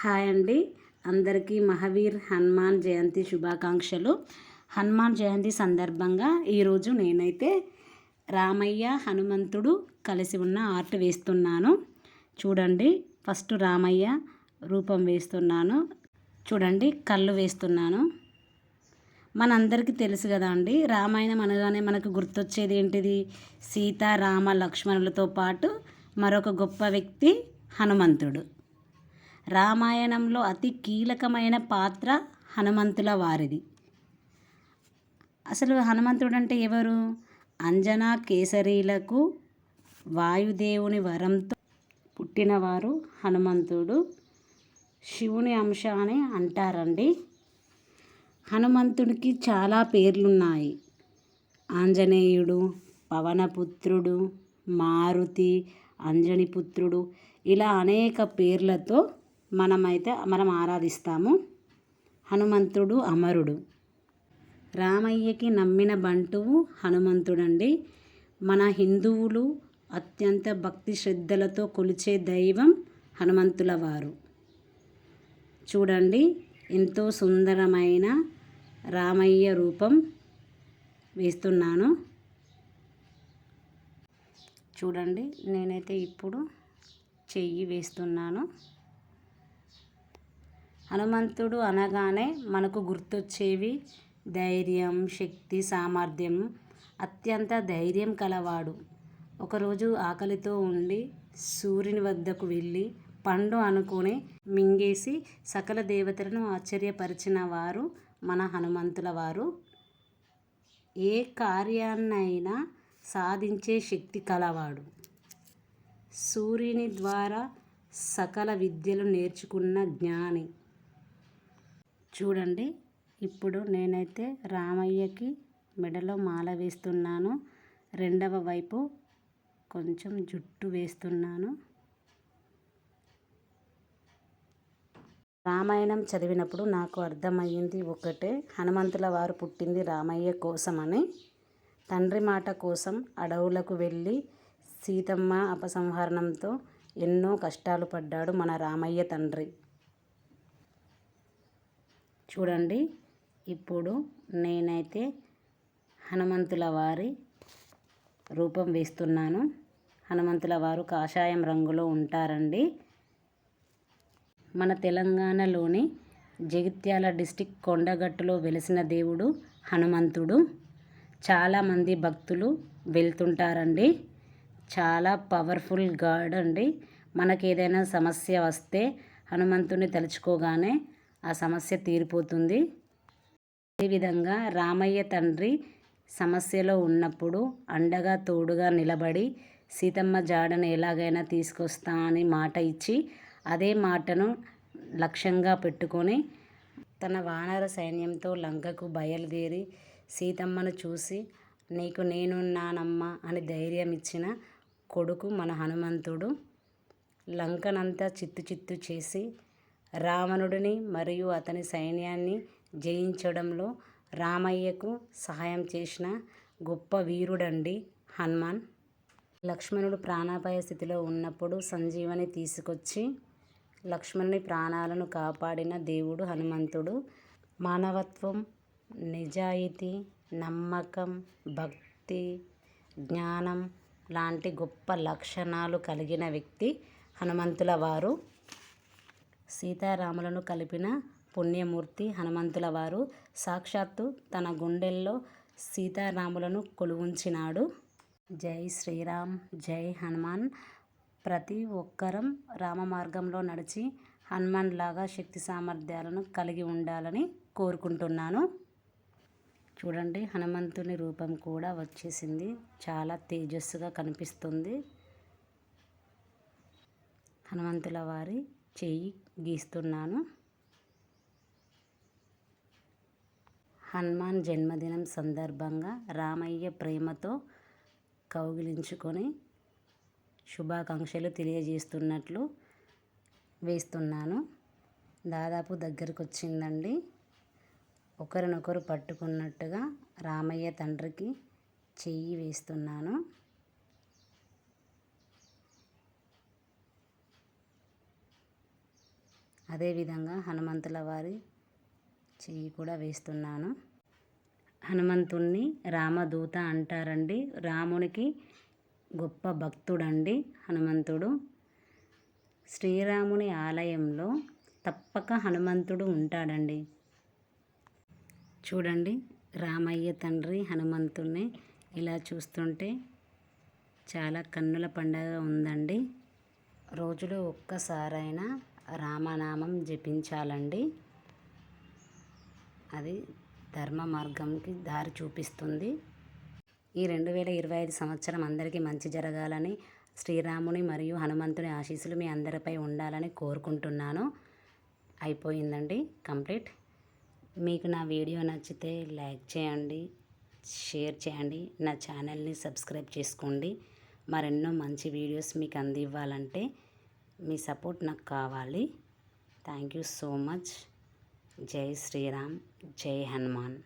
Hi అండి. అందరికీ మహావీర్ హనుమాన్ జయంతి శుభాకాంక్షలు. హనుమాన్ జయంతి సందర్భంగా ఈరోజు నేనైతే రామయ్య హనుమంతుడు కలిసి ఉన్న ఆర్ట్ వేస్తున్నాను. చూడండి ఫస్ట్ రామయ్య రూపం వేస్తున్నాను. చూడండి కళ్ళు వేస్తున్నాను. మనందరికీ తెలుసు కదా అండి రామాయణం అనగానే మనకు గుర్తొచ్చేది ఏంటిది? సీత రామ లక్ష్మణులతో పాటు మరొక గొప్ప వ్యక్తి హనుమంతుడు. రామాయణంలో అతి కీలకమైన పాత్ర హనుమంతుల వారిది. అసలు హనుమంతుడు అంటే ఎవరు? అంజనా కేసరీలకు వాయుదేవుని వరంతో పుట్టినవారు హనుమంతుడు. శివుని అంశ అని అంటారండి. హనుమంతుడికి చాలా పేర్లున్నాయి. ఆంజనేయుడు పవనపుత్రుడు మారుతి అంజనిపుత్రుడు ఇలా అనేక పేర్లతో మనమైతే మనం ఆరాధిస్తాము. హనుమంతుడు అమరుడు. రామయ్యకి నమ్మిన బంటువు హనుమంతుడండి. మన హిందువులు అత్యంత భక్తి శ్రద్ధలతో కొలిచే దైవం హనుమంతుల వారు చూడండి ఎంతో సుందరమైన రామయ్య రూపం వేస్తున్నాను. చూడండి నేనైతే ఇప్పుడు చెయ్యి వేస్తున్నాను. హనుమంతుడు అనగానే మనకు గుర్తొచ్చేవి ధైర్యం శక్తి సామర్థ్యం. అత్యంత ధైర్యం కలవాడు. ఒకరోజు ఆకలితో ఉండి సూర్యుని వద్దకు వెళ్ళి పండు అనుకుని మింగేసి సకల దేవతలను ఆశ్చర్యపరిచిన వారు మన హనుమంతుల వారు. ఏ కార్యాన్నైనా సాధించే శక్తి కలవాడు. సూర్యుని ద్వారా సకల విద్యలు నేర్చుకున్న జ్ఞాని. చూడండి. ఇప్పుడు నేనైతే రామయ్యకి మెడలో మాల వేస్తున్నాను. రెండవ వైపు కొంచెం జుట్టు వేస్తున్నాను. రామాయణం చదివినప్పుడు నాకు అర్థమయ్యింది ఒకటే. హనుమంతుల వారు పుట్టింది రామయ్య కోసమని. తండ్రి మాట కోసం అడవులకు వెళ్ళి సీతమ్మ అపసంహరణంతో ఎన్నో కష్టాలు పడ్డాడు మన రామయ్య తండ్రి. చూడండి. ఇప్పుడు నేనైతే హనుమంతుల వారి రూపం వేస్తున్నాను. హనుమంతుల వారు కాషాయం రంగులో ఉంటారండి. మన తెలంగాణలోని జగిత్యాల డిస్టిక్ కొండగట్టులో వెలిసిన దేవుడు హనుమంతుడు. చాలామంది భక్తులు వెళ్తుంటారండి. చాలా పవర్ఫుల్ గాడ్ అండి. మనకి ఏదైనా సమస్య వస్తే హనుమంతుని తలుచుకోగానే ఆ సమస్య తీరిపోతుంది. అదేవిధంగా రామయ్య తండ్రి సమస్యలో ఉన్నప్పుడు అండగా తోడుగా నిలబడి సీతమ్మ జాడను ఎలాగైనా తీసుకొస్తా అని మాట ఇచ్చి అదే మాటను లక్ష్యంగా పెట్టుకొని తన వానర సైన్యంతో లంకకు బయలుదేరి సీతమ్మను చూసి నీకు నేనున్నానమ్మా అని ధైర్యం ఇచ్చిన కొడుకు మన హనుమంతుడు లంకనంతా చిత్తు చిత్తు చేసి రావణుడిని మరియు అతని సైన్యాన్ని జయించడంలో రామయ్యకు సహాయం చేసిన గొప్ప వీరుడండి హనుమాన్. లక్ష్మణుడు ప్రాణాపాయ స్థితిలో ఉన్నప్పుడు సంజీవని తీసుకొచ్చి లక్ష్మణుని ప్రాణాలను కాపాడిన దేవుడు హనుమంతుడు. మానవత్వం నిజాయితీ నమ్మకం భక్తి జ్ఞానం లాంటి గొప్ప లక్షణాలు కలిగిన వ్యక్తి హనుమంతుల వారు సీతారాములను కలిపిన పుణ్యమూర్తి హనుమంతుల వారు సాక్షాత్తు తన గుండెల్లో సీతారాములను కొలువుంచినాడు. జై శ్రీరామ్ జై హనుమాన్. ప్రతి ఒక్కరం రామ మార్గంలో నడిచి హనుమాన్ లాగా శక్తి సామర్థ్యాలను కలిగి ఉండాలని కోరుకుంటున్నాను. చూడండి హనుమంతుని రూపం కూడా వచ్చేసింది. చాలా తేజస్సుగా కనిపిస్తుంది. హనుమంతుల వారి చేయి గీస్తున్నాను. హనుమాన్ జన్మదినం సందర్భంగా రామయ్య ప్రేమతో కౌగిలించుకొని శుభాకాంక్షలు తెలియజేస్తున్నట్లు వేస్తున్నాను. దాదాపు దగ్గరకు వచ్చిందండి ఒకరినొకరు పట్టుకున్నట్టుగా రామయ్య తండ్రికి చెయ్యి వేస్తున్నాను. అదేవిధంగా హనుమంతుల వారి చెయ్యి కూడా వేస్తున్నాను. హనుమంతుణ్ణి రామదూత అంటారండి. రామునికి గొప్ప భక్తుడండి హనుమంతుడు. శ్రీరాముని ఆలయంలో తప్పక హనుమంతుడు ఉంటాడండి. చూడండి రామయ్య తండ్రి హనుమంతుణ్ణి ఇలా చూస్తుంటే చాలా కన్నుల పండగ ఉందండి. రోజులో ఒక్కసారైనా రామనామం జపించాలండి. అది ధర్మ మార్గంకి దారి చూపిస్తుంది. ఈ రెండు వేల ఇరవై ఐదు సంవత్సరం అందరికీ మంచి జరగాలని శ్రీరాముని మరియు హనుమంతుని ఆశీస్సులు మీ అందరిపై ఉండాలని కోరుకుంటున్నాను. అయిపోయిందండి కంప్లీట్. మీకు నా వీడియో నచ్చితే లైక్ చేయండి షేర్ చేయండి నా ఛానల్ని సబ్స్క్రైబ్ చేసుకోండి. మరెన్నో మంచి వీడియోస్ మీకు అందివ్వాలంటే మీ సపోర్ట్ నాకు కావాలి. Thank you so much. జై శ్రీరామ్. జై హనుమాన్.